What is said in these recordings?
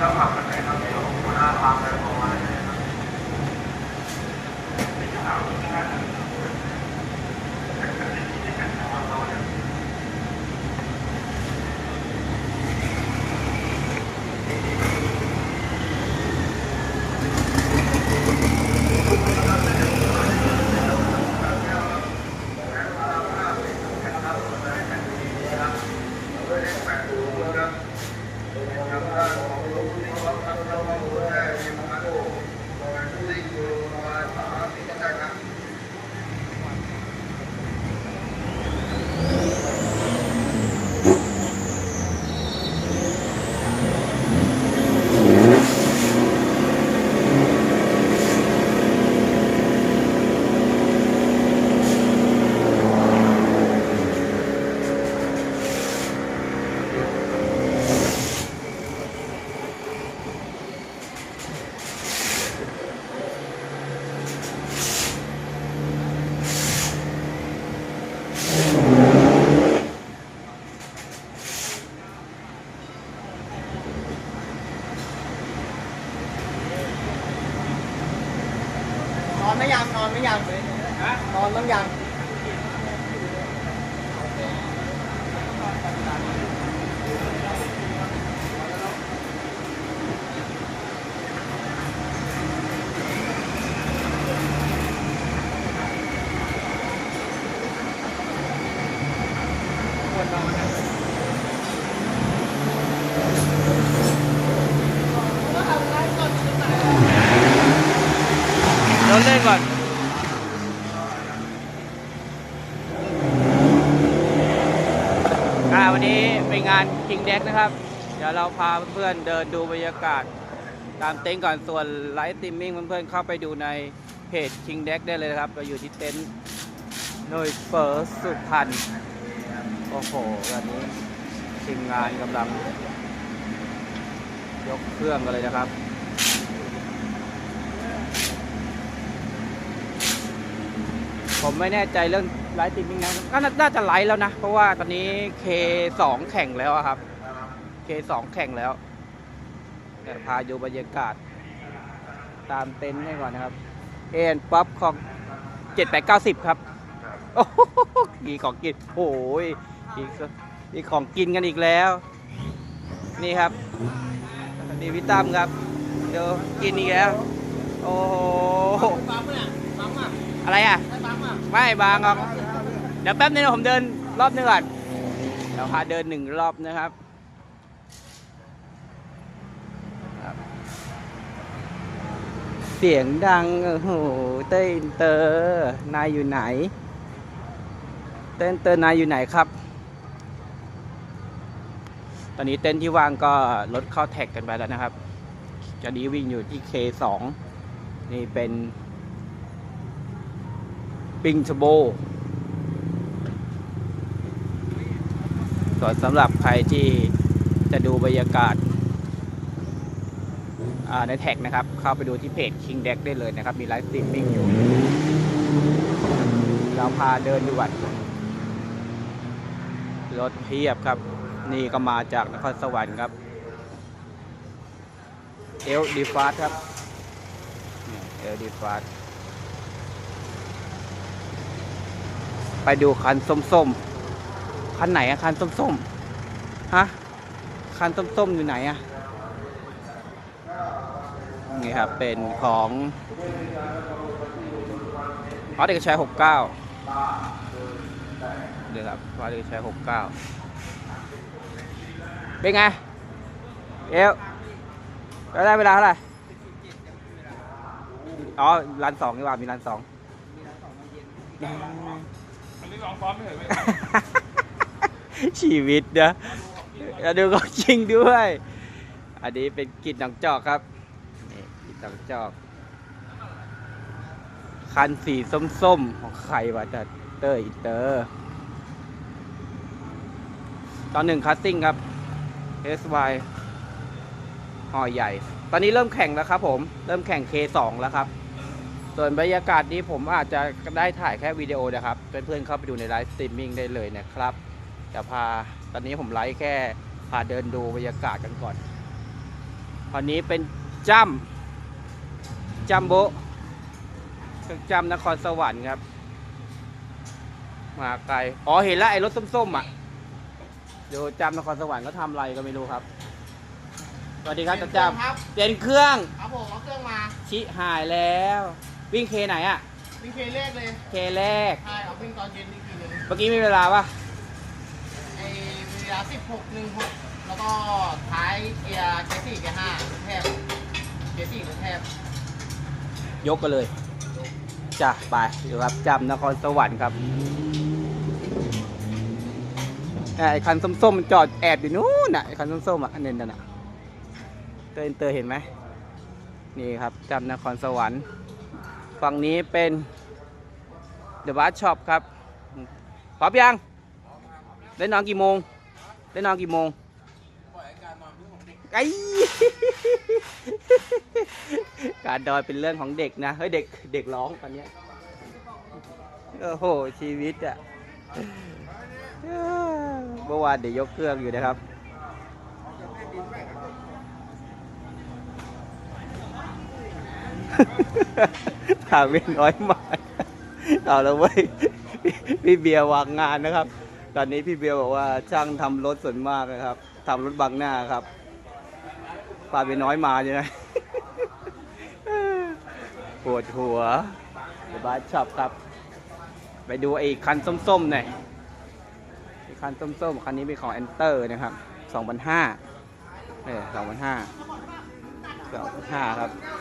นอนไม่ยังนอนไม่ยังนอนต้องยัง เราเล่นก่อนอ่าวันนี้เป็นงาน King Deck นะครับ เดี๋ยวเราพาเพื่อนๆเดินดูบรรยากาศ ตามเต็นท์ก่อนส่วนไลฟ์สตรีมมิ่งเพื่อนๆเข้าไปดูในเพจ King Deck ได้เลยครับ เราอยู่ที่เต็นท์หน่วยเฟิร์สสุพรรณโอ้โหวันนี้ทีมงานกำลัง ยกเครื่องกันเลยนะครับ ผมไม่แน่ใจเรื่องไลฟ์ตรีมมิ่งนะก็น่าจะไลฟ์แล้วนะ เพราะว่าตอนนี้ K2 แข่งแล้วครับ K2 แข่งแล้วเดี๋ยวพาดูบรรยากาศ ตามเต็นท์ให้ก่อนนะครับ เอ็นป๊อปของ7890ครับ โอ้โหมีของกินโอ้ยมีมีของกินกันอีกแล้ว นี่ครับนี่พี่ตั้มครับเดี๋ยวกินอีกแล้ว โอ้โห อะไรอะ ไม่บางหรอกเดี๋ยวแป๊บนึงผมเดินรอบนึงก่อนเดี๋ยวพาเดินหนึ่งรอบนะครับเสียงดัง โอ้โห เต้นเตอร์นายอยู่ไหน เต้นเตอร์นายอยู่ไหนครับ ตอนนี้เต้นที่ว่างก็ลดเข้าแท็กกันไปแล้วนะครับจะนี้วิ่งอยู่ที่ K2 นี่เป็น ปิงชโบส่วนสำหรับใครที่จะดูบรรยากาศในแท็กนะครับ เข้าไปดูที่เพจ King Deck ได้เลยนะครับ มีไลฟ์สตรีมมิ่งอยู่ เราพาเดินดูวัดรถเพียบครับ นี่ก็มาจากนครสวรรค์ครับเอลดีฟาสครับเอลดีฟาส ไปดูคันส้มๆ คันไหนอะคันส้มๆ ฮะ คันส้มๆ อยู่ไหนอะนี่ครับ เป็นของพอเด็กชายหกเก้าเดี๋ยวครับพอเด็กชายหกเก้าเป็นไง เอวแล้วได้เวลาเท่าไหร่อ๋อรันสองนี่หว่ามีรันสอง ชีวิตนะแล้วดูก็จริงด้วย อันนี้เป็นกินหนังจอกครับนี่กินหนังจอก คันสีส้มๆ ของใครวะจัดเตอร์อินเตอร์ตอนหนึ่งคัสติ้งครับ SY ห่อใหญ่ ตอนนี้เริ่มแข่งแล้วครับผม เริ่มแข่ง K2 แล้วครับ ส่วนบรรยากาศนี้ผมอาจจะได้ถ่ายแค่วิดีโอนะครับ เพื่อนๆเข้าไปดูในไลฟ์สตรีมมิ่งได้เลยนะครับจะพาตอนนี้ผมไลฟ์แค่พาเดินดูบรรยากาศกันก่อนวันนี้เป็นจ้ำจัมโบเครื่องจำนครสวรรค์ครับ มาไกลอ๋อเห็นแล้วไอ้รถส้มๆอะเดี๋ยวจำนครสวรรค์เขาทำอะไรก็ไม่รู้ครับสวัสดีครับจ้ำครับเปลี่ยนเครื่องครับผมเอาเครื่องมา ชิหายแล้ว วิ่งเคไหนอะวิ่งเคเลขเลยเคแรก ใช่เอาวิ่งตอนเย็นอีกทีหนึงเมื่อกี้มีเวลาปะไอ้เวลาสิบหกหนึ่งหกแล้วก็ท้ายเกียร์เกียร์สี่เกียร์ห้าแทบเกียร์สี่กับแทบยกกันเลยจ้ะไปอยู่ครับจำนครสวรรค์ครับไอ้คันส้มๆมันจอดแอบอยู่นู้นน่ะไอ้คันส้มๆอะอันนี้นั่นน่ะเตอร์เตอร์เห็นไหมนี่ครับจำนครสวรรค์ ฝั่งนี้เป็นเดอะบาร์ช็อปครับพร้อมยังได้นอนกี่โมง ได้นอนกี่โมงไอ้การดอยเป็นเรื่องของเด็กนะ เฮ้ยเด็กเด็กร้องตอนเนี้ยโอ้โหชีวิตอะเมื่อวานเดี๋ยวยกเครื่องอยู่นะครับ ถามไม่น้อยมาเอาแล้วเว้ยพี่เบียร์วางงานนะครับ ตอนนี้พี่เบียร์บอกว่าช่างทำรถส่วนมากนะครับทำรถบังหน้าครับปาไปน้อยมาใช่ไหมปวดหัวเดอะบาร์ช็อปครับ ไปดูไอ้คันส้มๆหน่อยไอ้คันส้มๆคันนี้เป็นของ Enter นะครับ2,500เออ2,500 2,500ครับอ้าย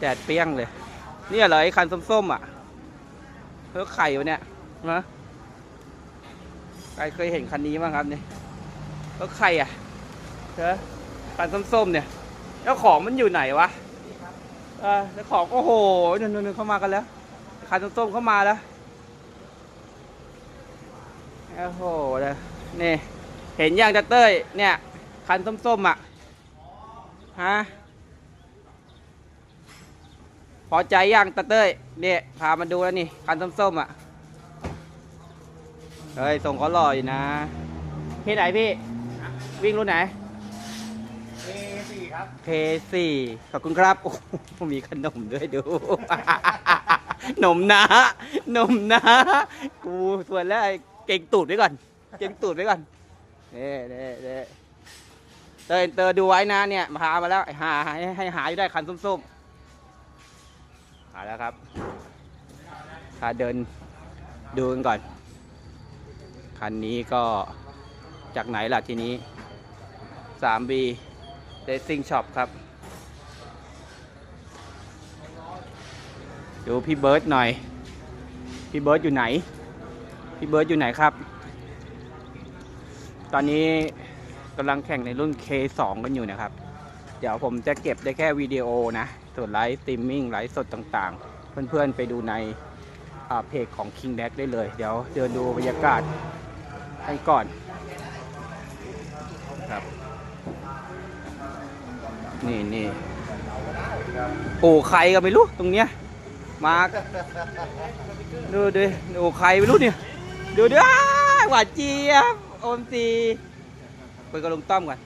แดดเปรี้ยงเลย เนี่ยเหรอไอ้คันส้มๆอะเฮ้ยไข่วะเนี่ยนะใครเคยเห็นคันนี้บ้างครับเนี่ยเฮ้ยไข่อะเฮ้ยคันส้มๆเนี่ยเจ้าของมันอยู่ไหนวะเออเจ้าของโอ้โหนู่งนๆเข้ามากันแล้วคันส้มๆเข้ามาแล้วโอ้โหเลยนี่เห็นยังตาเต้ยเนี่ย คันส้มๆอะฮะ พอใจยังตาเต้ยเนี่ยพามาดูแล้วนี่คันส้มๆอะ เฮ้ยส่งเขาหล่ออยู่นะ พี่ไหนพี่ วิ่งรุ่นไหนเอสี่ครับเคสี่ขอบคุณครับ โอ้โหมีขนมด้วยดู หนมนะหนมนะ กูส่วนแล้วไอ้เก่งตูดไว้ก่อน เก่งตูดไว้ก่อนเน่เน่เน่เตยเตอดูไว้นะเนี่ย มาหามาแล้วไอ้หาให้ให้หาอยู่ได้คันส้มๆ หาแล้วครับพาเดินดูกันก่อน คันนี้ก็จากไหนล่ะทีนี้ 3B Racing Shop ครับ ดูพี่เบิร์ดหน่อย พี่เบิร์ดอยู่ไหน พี่เบิร์ดอยู่ไหนครับ ตอนนี้กำลังแข่งในรุ่น K2 กันอยู่นะครับ เดี๋ยวผมจะเก็บได้แค่วิดีโอนะ ส่วนไลฟ์สตรีมมิ่งไลฟ์สดต่างๆ เพื่อนๆไปดูในอ่าเพจของ King d a c ได้เลย เดี๋ยวเดินดูบรรยากาศให้ก่อนครับนี่นี่ปู่ใครก็ไม่รู้ตรงเนี้ยมาดูดิโอ้ใครไม่รู้เนี่ยดูดิอ้ายหวานเจี๊ยบโอมซีไปกับลุงต้อมก่อน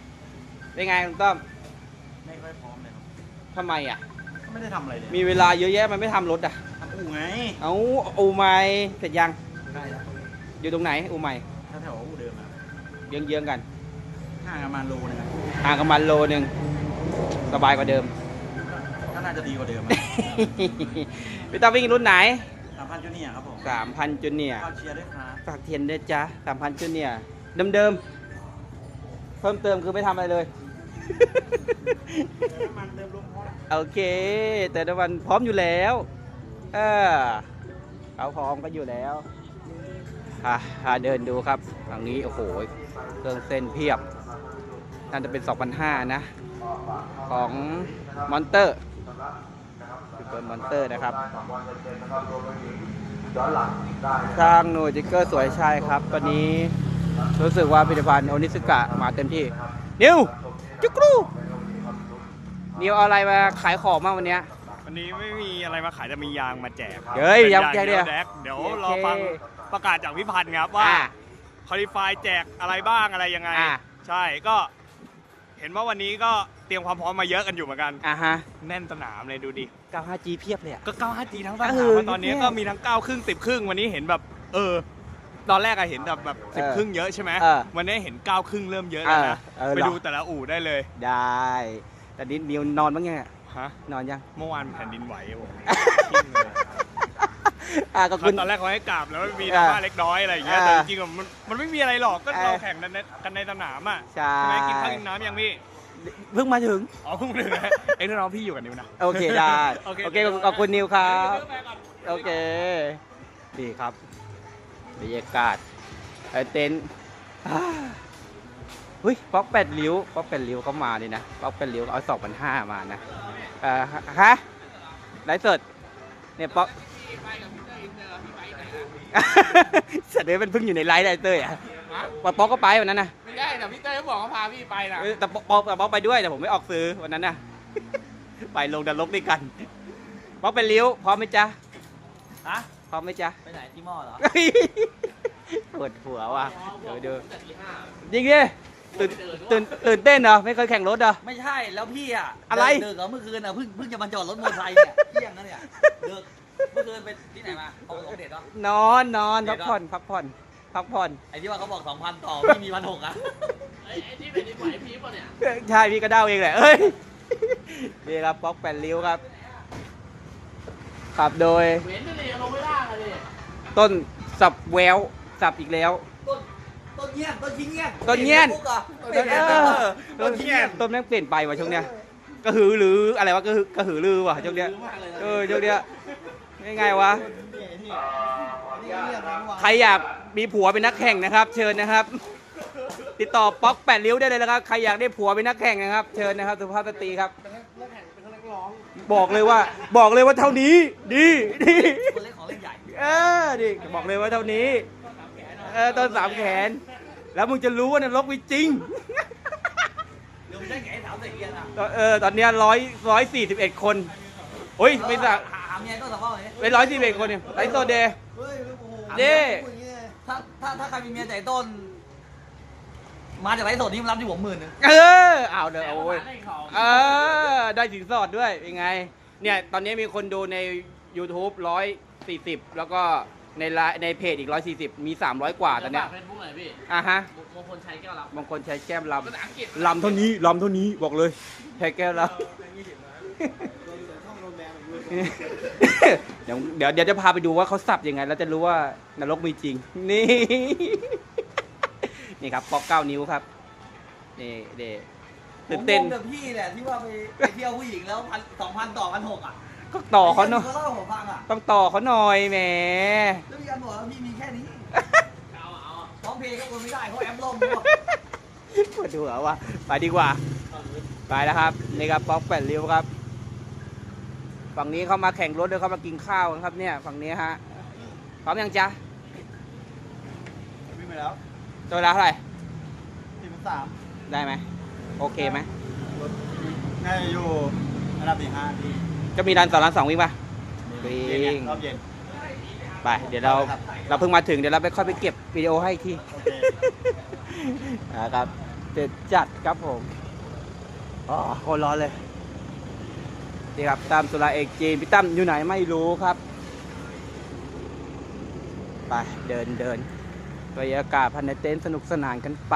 เป็นไงลุงต้อมไม่ค่อยพร้อมเลยครับทำไมอะก็ ไม่ได้ทำอะไรเลยมีเวลาเยอะแยะมันไม่ทำรถอะ ทำอู่ไงเอาอูใหม่เสร็จยังใช่แล้วอยู่ตรงไหนอูใหม่ถ้าแถวอู่เดิมอะเยื้องเยื้องๆกันห่างประมาณโลนึงอะห่างกันมันโลหนึ่งสบายกว่าเดิม ก็น่าจะดีกว่าเดิมพี่ต้อมวิ่งรุ่นไหน สามพันจูเนียร์ครับผมสามพันจุเนียฝากเชียร์ด้วยครับฝากเทียนด้วยจ้าสามพันจุเนียเดิมๆเพิ่มเติมคือไม่ทำอะไรเลย มันเติมลมพอละโอเค แต่ละวันพร้อมอยู่แล้วเออเขาพร้อมกันอยู่แล้วอะเดินดูครับทางนี้โอ้โหเครื่องเส้นเพียบน่าจะเป็น2,500นะ ของมอนเตอร์คือเปิดมอนเตอร์นะครับทางหน่วยจิกเกอร์สวยใชายครับ ตอนนี้รู้สึกว่าผลิตภัณฑ์โอนิสกะมาเต็มที่นิว จุกรูนิวเอาอะไรมาขายของมางวันเนี้ย วันนี้ไม่มีอะไรมาขายแต่มียางมาแจกครับเฮ้ยป็นยางแจกเดียวเนี่ยแดกเดี๋ยวโอเครอฟังประกาศจากพี่พันธ์ครับว่าอ่าคอลิฟายแจกอะไรบ้างอะไรยังไง อ่าใช่ก็ เห็นว่าวันนี้ก็เตรียมความพร้อมมาเยอะกันอยู่เหมือนกัน อะฮะแน่นสนามเลยดูดิ 95G เพียบเลยอะก็ 95G ทั้งสนามเอออะตอนนี้เนี่ย ก็มีทั้ง 9 ครึ่ง 10 ครึ่ง วันนี้เห็นแบบ เออ ตอนแรกอะเห็นแบบแบบเออ10ครึ่งเยอะใช่ไหมเออวันนี้เห็น9ครึ่งเริ่มเยอะแล้วนะเออเออ ไปเหรอดูแต่ละอู่ได้เลยได้ แต่นี้นิวนอนบ้างยังอะฮะนอนยัง เมื่อวานแผ่นดินไหวโอ้โหอะก็คุณตอนแรกเขาให้กราบแล้วมีเอดราอม่าเล็กน้อยอะไรอย่างเงี้ยเออแต่จริงๆอะมันมันไม่มีอะไรหรอกก็เออเราแข่งกันในกันในสนามอะใช่ ไหมกินข้าวกินน้ำยังพี่เพิ่งมาถึง อ๋อเพิ่งถึงนะเอ็งน้องพี่อยู่กับนิวนะ โอเคได้ โอเค โอเคขอบขอบคุณนิวครับ โอเค ดีครับ บรรยากาศไอเต็นท์อ่าเฮ้ยป๊อกแปดริ้วป๊อกแปดริ้วเขามาเลยนะป๊อกแปดริ้วเอาสองพันห้ามานะเอ่อฮะไลฟ์สดเนี่ยป๊อกเสร็จเลยมันเพิ่งอยู่ในไลฟ์ไลฟ์เตอร์อะป๊อกป๊อกก็ไปวันนั้นนะไม่ได้แต่พี่เต้ยบอกเขาพาพี่ไปนะเออแต่ป๊อกป๊อกแต่ป๊อกไปด้วยแต่ผมไม่ออกซื้อวันนั้นนะไปลงดันลกด้วยกันป๊อกเป็นริ้วพร้อมไหมจ๊ะฮะ พร้อมไหมจ๊ะ ไปไหนที่หม้อเหรอปวดหัวว่ะเดี๋ยวดูจริงดิตื่นตื่นตื่นเต้นเหรอไม่เคยแข่งรถเหรอ ไม่ใช่แล้วพี่อะอะไร เดินเหรอเมื่อคืนอะเพิ่งเพิ่งจะมาจอดรถมอเตอร์ไซค์เนี่ยเที่ยงแล้วเนี่ยเดินเมื่อคืนไปที่ไหนมาเอาของเด็ดเหรอ นอนนอนเดี๋พัยกวนะผ่อนพักผ่อนพักผ่อนไอ้ที่ว่าเขาบอกสองพันต่อพี่มีพันหกอะไอ้ที่เป็นที่ไหวพี่ป่ะเนี่ยใช่พี่ก็เด้าเองแหละเอ้ยนี่ครับป๊อกแปดริ้วครับ ขับโดย เว้นเลยลงไม่ได้เลยต้นสับแววสับอีกแล้ว ต้นต้นเงี้ยนต้นชิ้นเงี้ยนต้นเงี้ยนปุ๊กเหรอต้นเออต้นเงี้ยนต้นแม่งเปลี่ยนไปว่ะช่วงเนี้ยกระหือหรืออะไรวะกระหือกระหือรือว่ะช่วงเนี้ยเออช่วงเนี้ยง่ายๆวะใครอยากมีผัวเป็นนักแข่งนะครับ เชิญนะครับ ติดต่อป๊อกแปดริ้วได้เลยนะครับใครอยากได้ผัวเป็นนักแข่งนะครับ เชิญนะครับสุภาพสตรีครับ บอกเลยว่า บอกเลยว่าเท่านี้ ดีดีคนเล็กของเล่นใหญ่เออดิบอกเลยว่าเท่านี้เออต้นสามแขน แล้วมึงจะรู้ว่านรกมีจริงเดี๋ยวมึงได้ไงสาวใส่เกียร์อะเออตอนเนี้ร้อยร้อยสี่สิบเอ็ดคนโอ้ยไม่สักหาหาเมียก็สภาพนี้เป็นร้อยสี่สิบเอ็ดคนเนี่ยไลฟ์โซเดย์เฮ้ยโอ้โหเด้ถ้าถ้าถ้าใครมีเมียใจต้น มาจากไลฟ์สดนี่มันรับที่ผมหมื่นหนึงเออเอาเด้อโอ้ยเออ ได้สินสอดด้วยเป็นไง เนี่ย ตอนนี้มีคนดูใน YouTube ร้อยสี่สิบแล้วก็ในไลน์ในเพจอีกร้อยสี่สิบมีสามร้อยกว่าตอนเนี้ยเฟซบุ๊กหน่อยพี่อะฮะมงคลชัยแก้วรับบางคนใช้แก้มลภาษาอังกฤษำลำเท่านี้ลำเท่านี้บอกเลยใช้แก้มลำ เดี๋ยวเดี๋ยวเดี๋ยวจะพาไปดูว่าเขาสับยังไง แล้วจะรู้ว่านรกมีจริง นี่ นี่ครับป๊อกเก้านิ้วครับนี่เดตื่นเต้นผมงงกับพี่แหละที่ว่าไปไปเที่ยวผู้หญิงแล้วพันสองพันต่อพันหกอะก็ต่อเขาหน่อยเขาเล่าให้ผมฟังอะต้องต่อเขาหน่อยแหมแล้วพี่อันบอกว่าพี่มีแค่นี้เอาเอาพร้อมเพย์ก็โอนไม่ได้เขาแอปล่มบอกปวดหัวว่ะไปดีกว่า ไปแล้วครับนี่ครับป๊อกแปดริ้วครับ ฝั่งนี้เขามาแข่งรถด้วยเขามากินข้าวนะครับเนี่ย ฝั่งนี้ฮะพร้อมยังจ๊ะวิ่งไปแล้ว ตัวเวลาเท่าไหร่สี่พันสามได้ไหมโอเคไหมน่าจะอยู่อันดับสี่ห้าทีจะมีรันสองรันสองวิ่งปะวิ่ง รอบเย็น ไป เดี๋ยวเราครับเราเพิ่งมาถึงเดี๋ยวเราไปค่อยไปเก็บวิดีโอให้อีกทีโอเค นะครับเด็ดจัดครับผมอ๋อโคนร้อนเลยนี่ครับตามสุราเอกจีนพี่ตั้มอยู่ไหนไม่รู้ครับ ไป เดินเดิน บรรยากาศภายในเต็นท์สนุกสนานกันไป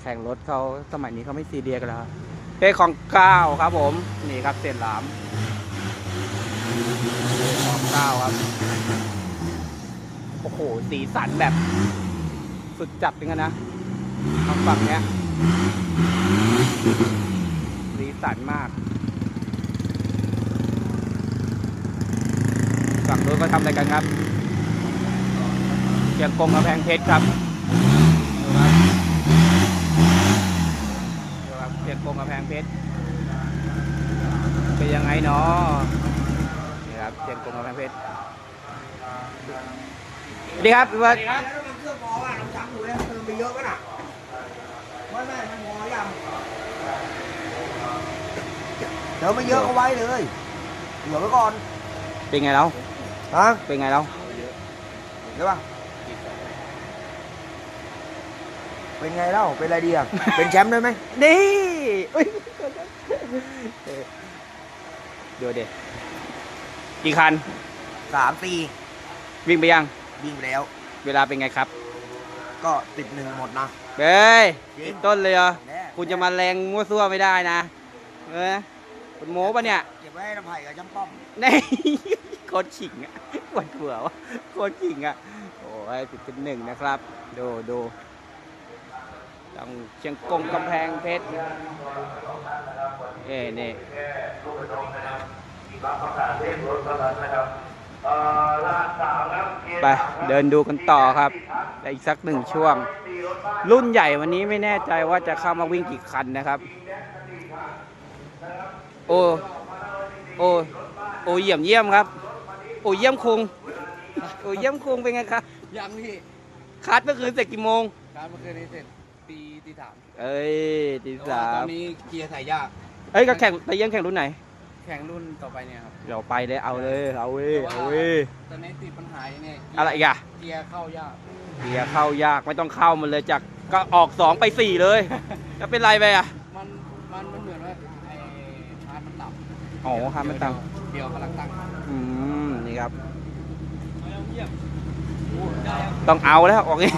แข่งรถเขาสมัยนี้เขาไม่ซีเรียสกันแล้วเพลงของเก้าครับผม นี่ครับเสียนหลามของเก้าครับ โอ้โห สีสันแบบ สุดจัดจริงนะทางฝั่งเนี้ยสีสันมาก ฝั่งนู้นก็ทำอะไรกันครับ เชียงกงกำแพงเพชรครับดูครับดูครับเชียงกงกำแพงเพชรเป็นยังไงเนาะนี่ครับเชียงกงกำแพงเพชรสวัสดีครับพี่เบิร์ดแล้วมีเครื่องมอว่าเราจับดูแล้วเติมไปเยอะป่ะน่ะไม่ไม่มันมอยังเติมไปเยอะก็ไว้เลยเหลือไว้ก่อนเป็นไงแล้วฮะเป็นไงแล้วเดี๋ยวป่ะไป เป็นไงเล่า เป็นอะไรดีอะ เป็นแชมป์ได้ไหมนี่อุ๊ยดูเด็กี่คัน สามสี่วิ่งไปยัง วิ่งไปแล้ว เวลาเป็นไงครับ ก็ติดหนึ่งหมดนะเบ้ยจริงติดต้นเลยเหรอ แน่คุณจะมาแรงมั่วซั่วไม่ได้นะเออคุณโม้ปะเนี่ย เก็บไว้ให้น้ำไผ่กับจ้ำป้อมนี่โคตรขิงอะปวดหัววะโคตรขิงอะ โอ้ยติดเป็นหนึ่งนะครับ ดูดู ต้องเชียงกงกำแพงเพชรเอ้นี่ไปเดินดูกันต่อครับและอีกสักหนึ่งช่วง รุ่นใหญ่วันนี้ไม่แน่ใจว่าจะเข้ามาวิ่งกี่คันนะครับ โอ้โอ้โอ้เยี่ยมเยี่ยมครับ โอ้เยี่ยมคุงโอ้เยี่ยมคุงเป็นไงครับยังพี่คัดเมื่อคืนเสร็จกี่โมงการเมื่อคืนนี้เสร็จตีตี สามเอ้ยตีแต่สาว่าตอมนนี้เกียร์ถ่ายยาก เอ้ยก็แข่งไปเยี่ยมแข่งรุ่นไหน แข่งรุ่นต่อไปเนี่ยครับเราไปเลยเอาเลยเอาเว้ยแต่ว่าเอาเว้ยตอนนี้ติดปัญหาเนี่ยอะไรอีกอะเกียร์เข้ายาก เกียร์เข้ายากไม่ต้องเข้ามันเลยจากก็ออกสองไปสี่เลยแล้วเป็นไรไปอะมันมันมันเหมือนว่าไอ้พาร์ทมันต่ำอ๋อครับมันต่เดียวกำลังตั้งำอืม นี่ครับ ต้องเอาแล้วออกนี้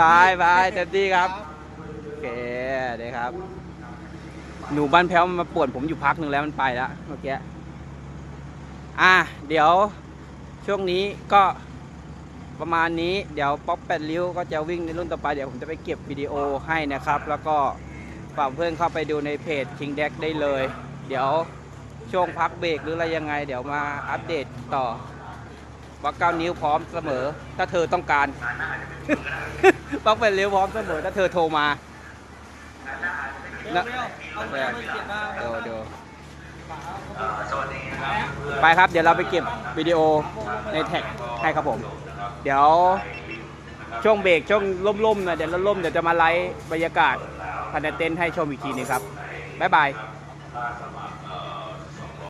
ตายไปเต็มที่ครับโอเคเดี๋ยวครับ หนูบ้านแพ้วมันมาป่วนผมอยู่พักหนึ่งแล้วมันไปแล้วเมื่อกี้อะเดี๋ยวช่วงนี้ก็ประมาณนี้เดี๋ยวป๊อปแปดริ้วก็จะวิ่งในรุ่นต่อไป เดี๋ยวผมจะไปเก็บวิดีโอให้นะครับ แล้วก็ฝากเพื่อนเข้าไปดูในเพจ King Deck ได้เลย เดี๋ยวช่วงพักเบรกหรืออะไรยังไง เดี๋ยวมาอัปเดตต่อ ว่าเก้านิ้วพร้อมเสมอ ถ้าเธอต้องการป๊อกเป็นเร็วพร้อมเสมอ ถ้าเธอโทรมาเร็วเร็วเอาเร็วเก็บมาเดี๋ยวเดี๋ยวไปครับเดี๋ยวเราไปเก็บวิดีโอในแท็กให้ครับผม เดี๋ยวช่วงเบรกช่วงล่มๆนะเดี๋ยวล่มๆเดี๋ยวจะมาไลฟ์บรรยากาศภายในเต็นท์ให้ชมอีกทีหนึงครับ บ๊ายบาย